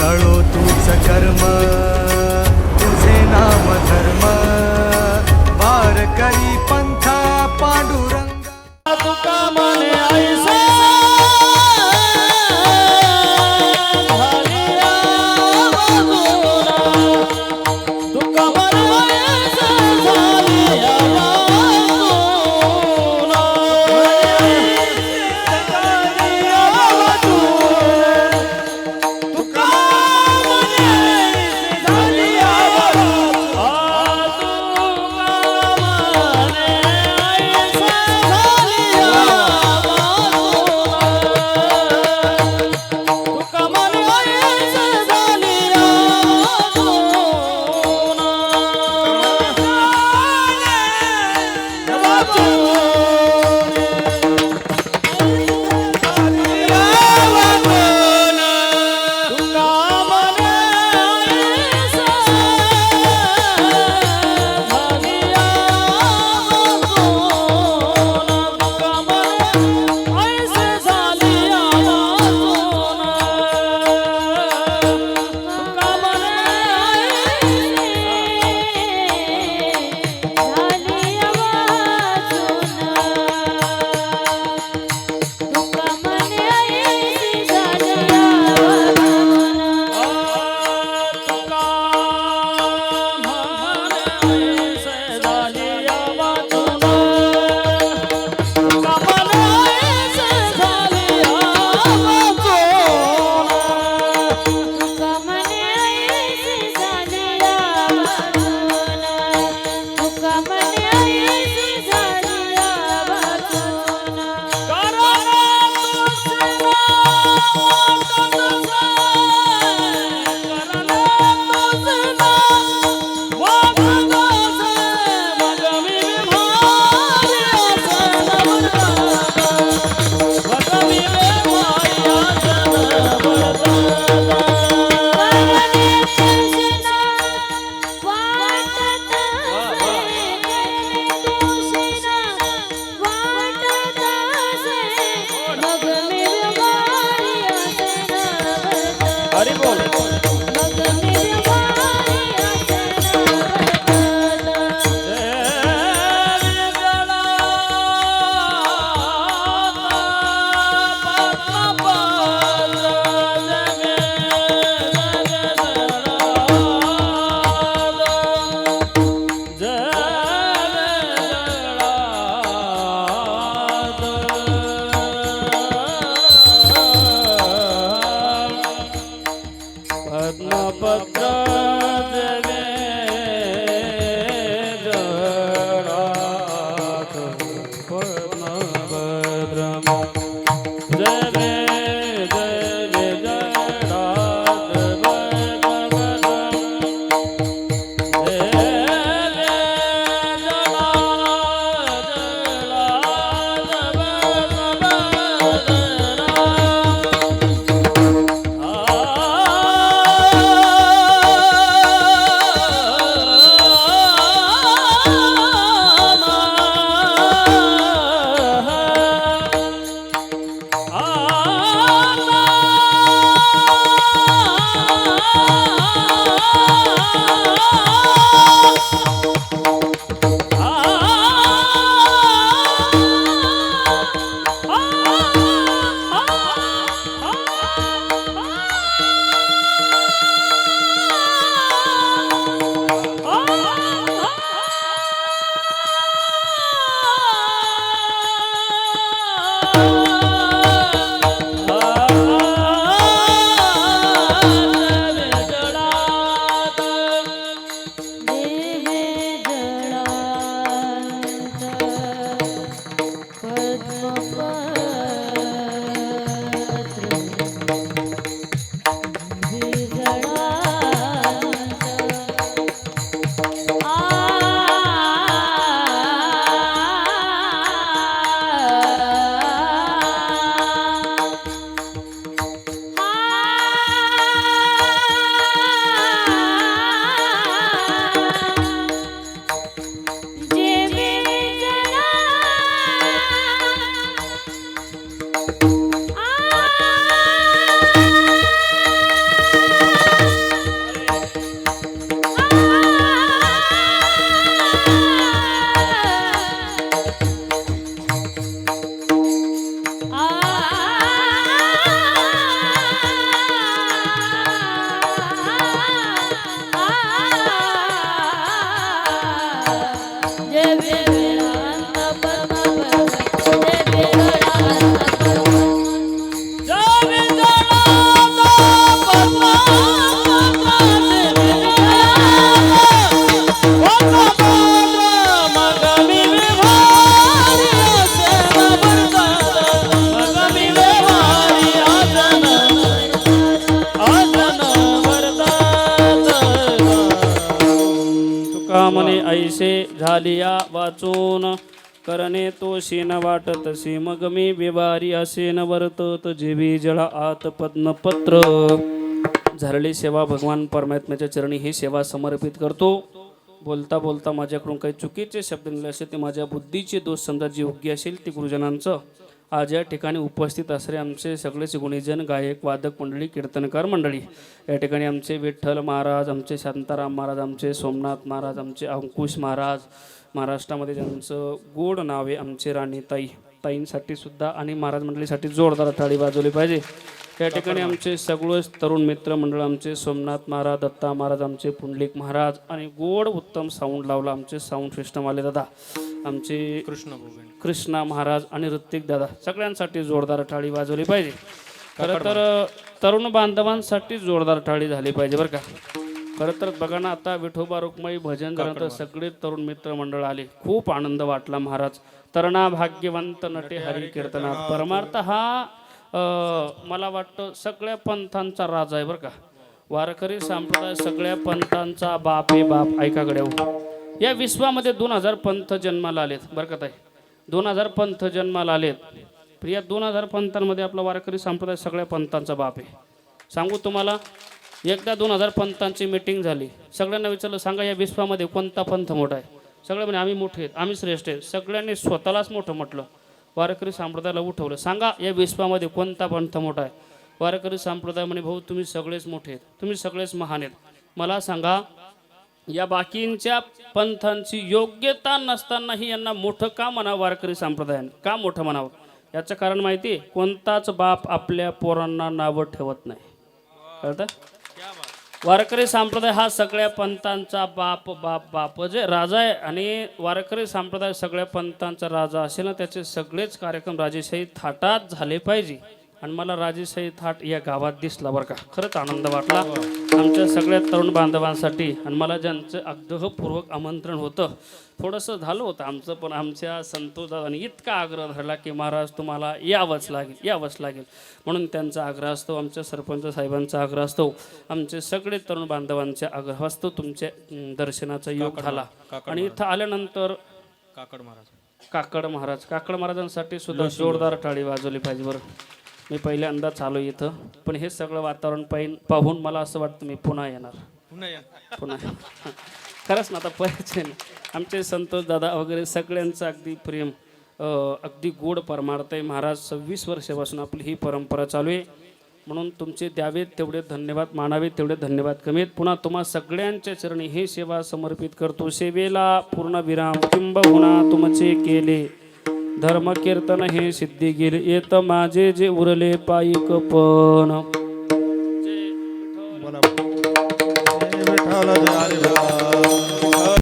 कळो तूच कर्म. हरी ऐसे झालिया वाचून करणे तो शेन वाटत से मग मी बिवारी असे न वर्तत जेवी जळा आत पद्मपत्र. झालेली सेवा भगवान परमात्म्याच्या चरणी ही सेवा समर्पित करतो. बोलता बोलता माझ्याकडून काही चुकीचे शब्द निघाले असेल ते माझ्या बुद्धीचे दोष समजा जे योग्य असेल ते गुरुजनांचं. आज या ठिकाणी उपस्थित असणारे आमचे सगळेच गुणीजन गायक वादक मंडळी कीर्तनकार मंडळी. या ठिकाणी आमचे विठ्ठल महाराज आमचे शांताराम महाराज आमचे सोमनाथ महाराज आमचे अंकुश महाराज महाराष्ट्रामध्ये ज्यांचं गोड नाव आहे आमचे राणीताई ताईंसाठी सुद्धा आणि महाराज मंडळीसाठी जोरदार थाळी वाजवली पाहिजे. या ठिकाणी आमचे सगळेच तरुण मित्र मंडळ आमचे सोमनाथ महाराज दत्ता महाराज आमचे पुंडलिक महाराज आणि गोड उत्तम साऊंड लावला आमचे साऊंड सिस्टम आले दादा. आमचे कृष्ण कृष्णा महाराज आणि ऋत्विक दादा सगळ्यांसाठी जोरदार टाळी वाजवली पाहिजे. खरं तर तरुण बांधवांसाठी जोरदार टाळी झाली पाहिजे बरं का. खरं तर बघा ना आता विठोबा रुक्माई भजन झाल्यानंतर सगळे तरुण मित्र मंडळ आले. खूप आनंद वाटला महाराज. तरणा भाग्यवंत नटे हरी कीर्तनात. परमार्थ हा मला वाटतं सगळ्या पंथांचा राजा आहे बरं का. वारकरी संप्रदाय सगळ्या पंथांचा बाप आहे बाप. ऐका गड्या या विश्वामध्ये दोन हजार पंथ जन्माला आलेत. बरं का ताई? दोन हजार पंथ जन्माला आलेत. तर या दोन हजार पंथांमध्ये आपला वारकरी संप्रदाय सगळ्या पंथांचा बाप आहे. सांगू तुम्हाला एकदा दोन हजार पंथांची मीटिंग झाली. सगळ्यांना विचारलं सांगा या विश्वामध्ये कोणता पंथ मोठा आहे? सगळे म्हणे आम्ही मोठे आहेत आम्ही श्रेष्ठ आहेत. सगळ्यांनी स्वतःलाच मोठं म्हटलं. वारकरी संप्रदायाला उठवलं सांगा या विश्वामध्ये कोणता पंथ मोठा आहे? वारकरी संप्रदाय म्हणे भाऊ तुम्ही सगळेच मोठे आहेत तुम्ही सगळेच महान आहेत. मला सांगा या बाकींच्या पंथांची योग्यता नसतानाही यांना मोठं का म्हणावं वारकरी संप्रदायाने? का मोठं म्हणावं? याचं कारण माहिती आहे कोणताच बाप आपल्या पोरांना नावं ठेवत नाही. कळतं? वारकरी संप्रदाय हा सगळ्या पंथांचा बाप बाप बाप. जे राजा आहे आणि वारकरी संप्रदाय सगळ्या पंथांचा राजा असेल ना त्याचे सगळेच कार्यक्रम राजेशाही थाटात झाले पाहिजे. आणि मला राजेशाही थाट या गावात दिसला बरं का. खरंच आनंद वाटला. आमच्या सगळ्या तरुण बांधवांसाठी आणि मला ज्यांचं आग्रहपूर्वक आमंत्रण होतं थोडंसं झालं होतं आमचं पण आमच्या संतोषदादांनी इतका आग्रह धरला की महाराज तुम्हाला यावंच लागेल यावंच लागेल. म्हणून त्यांचा आग्रह असतो आमच्या सरपंच साहेबांचा आग्रह असतो आमचे सगळे तरुण बांधवांचे आग्रह असतो तुमच्या दर्शनाचा योग झाला. आणि इथं आल्यानंतर काकड महाराज. काकड महाराज काकड महाराजांसाठी सुद्धा जोरदार टाळी वाजवली पाहिजे बरं. मी पहिल्यांदाच आलो इथं. पण हे सगळं वातावरण पाहिन पाहून मला असं वाटतं मी पुन्हा येणार. पुन्हा खरंच ना आता नाही. आमचे संतोष दादा वगैरे सगळ्यांचं अगदी प्रेम अगदी गोड परमार्थ आहे. महाराज सव्वीस वर्षापासून आपली ही परंपरा चालू आहे. म्हणून तुमचे द्यावेत तेवढे धन्यवाद मानावेत तेवढे धन्यवाद कमी आहेत पुन्हा तुम्हा सगळ्यांच्या चरणी हे सेवा समर्पित करतो. सेवेला पूर्ण विराम. किंबहुना तुमचे केले. धर्म कीर्तन हे सिद्धी गेले येत माझे जे उरले पायिक पण विठ्ठल